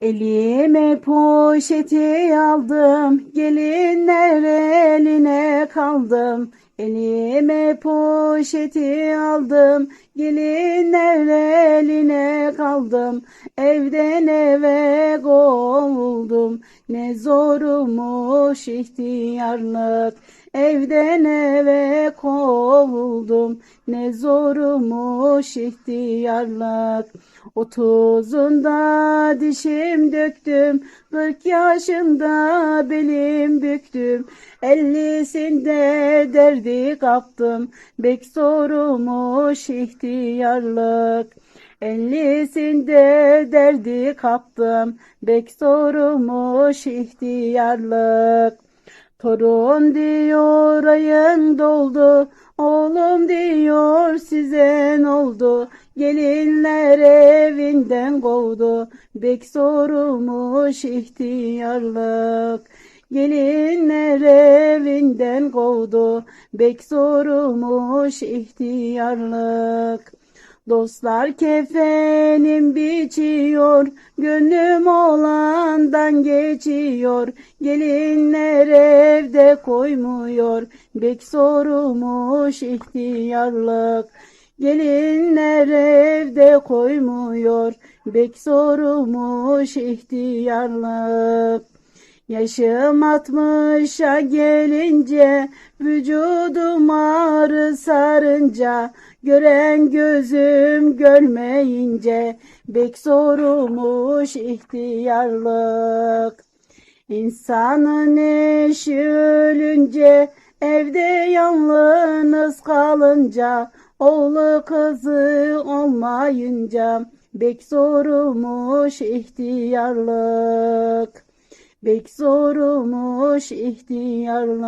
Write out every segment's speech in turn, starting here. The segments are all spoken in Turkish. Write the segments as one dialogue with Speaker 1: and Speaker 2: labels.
Speaker 1: Elime poşeti aldım, gelinler eline kaldım. Elime poşeti aldım, gelinler eline kaldım. Evden eve kovuldum, ne zormuş ihtiyarlık. Evden eve kovuldum, ne zormuş ihtiyarlık. Otuzunda dişim döktüm, kırk yaşımda belim büktüm. Ellisinde derdi kaptım, bek sorumuş ihtiyarlık. Ellisinde derdi kaptım, bek sorumuş ihtiyarlık. Torun diyor ayın doldu, oğlum diyor size oldu? Gelinler evinden kovdu, bek sorumuş ihtiyarlık. Gelinler evinden kovdu, bek sorumuş ihtiyarlık. Dostlar kefenim biçiyor, gönlüm olandan geçiyor. Gelinler evde koymuyor, bek sorumuş ihtiyarlık. Gelinler evde koymuyor, bek sorumuş ihtiyarlık. Yaşım altmışa gelince, vücudum ağrı sarınca, gören gözüm görmeyince, bek sorumuş ihtiyarlık. İnsanın eşi ölünce, evde yalnız kalınca, oğlu kızı olmayınca, bek sorumuş ihtiyarlık. Bek zormuş ihtiyarlık.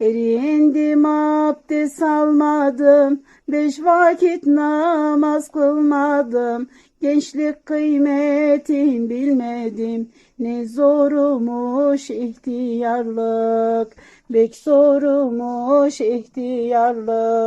Speaker 1: Erindim abdest almadım, beş vakit namaz kılmadım. Gençlik kıymetin bilmedim, ne zormuş ihtiyarlık. Bek zormuş ihtiyarlık.